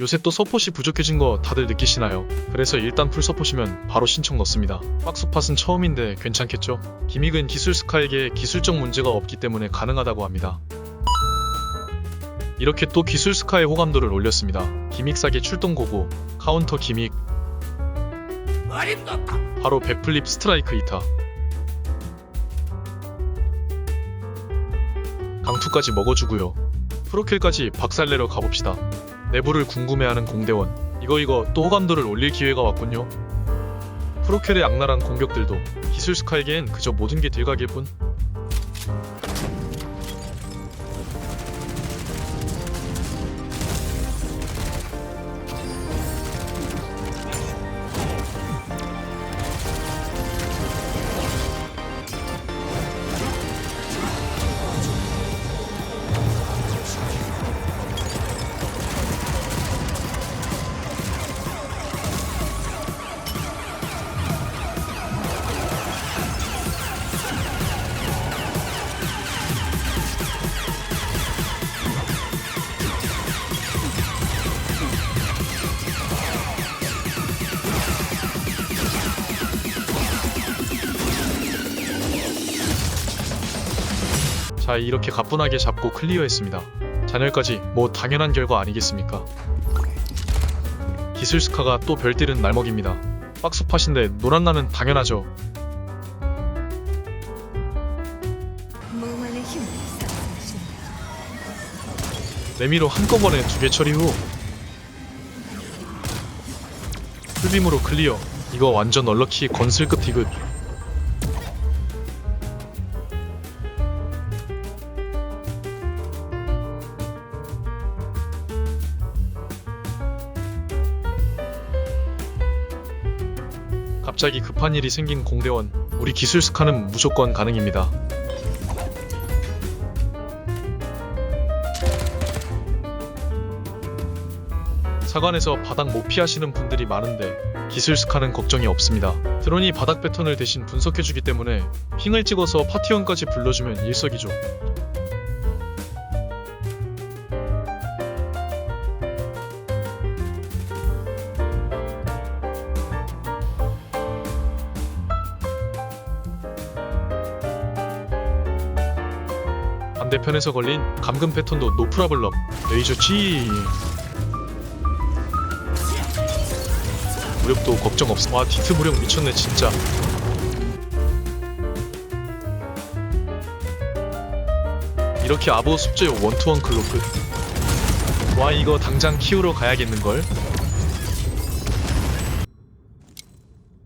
요새 또 서폿이 부족해진 거 다들 느끼시나요? 그래서 일단 풀 서폿이면 바로 신청 넣습니다. 박스팟은 처음인데 괜찮겠죠? 기믹은 기술 스카에게 기술적 문제가 없기 때문에 가능하다고 합니다. 이렇게 또 기술 스카의 호감도를 올렸습니다. 기믹 사기 출동 고고, 카운터 기믹, 바로 백플립 스트라이크 이타. 강투까지 먹어주고요. 프로킬까지 박살내러 가봅시다. 내부를 궁금해하는 공대원. 이거 이거 또 호감도를 올릴 기회가 왔군요. 프로켈의 악랄한 공격들도 기술 스카에겐 그저 모든 게 딜각일 뿐. 자 이렇게 가뿐하게 잡고 클리어했습니다. 잔열까지 뭐 당연한 결과 아니겠습니까? 기술 스카가 또 별딜은 날먹입니다. 박스팟인데 노란 나는 당연하죠. 무만의 힘을 쏟아주신다. 레미로 한꺼번에 두 개 처리 후 풀빔으로 클리어 이거 완전 얼럭키 건슬급 디귿 갑자기 급한 일이 생긴 공대원 우리 기술 스카는 무조건 가능입니다 사관에서 바닥 못 피하시는 분들이 많은데 기술 스카는 걱정이 없습니다. 드론이 바닥 패턴을 대신 분석해주기 때문에 핑을 찍어서 파티원까지 불러주면 일석이조. 반대편에서 걸린 감금 패턴도 노프라블럼 레이저 G 무력도 걱정 없어. 와 디트 무력 미쳤네 진짜. 이렇게 아보 숙제 원투원 클로크. 와 이거 당장 키우러 가야겠는걸?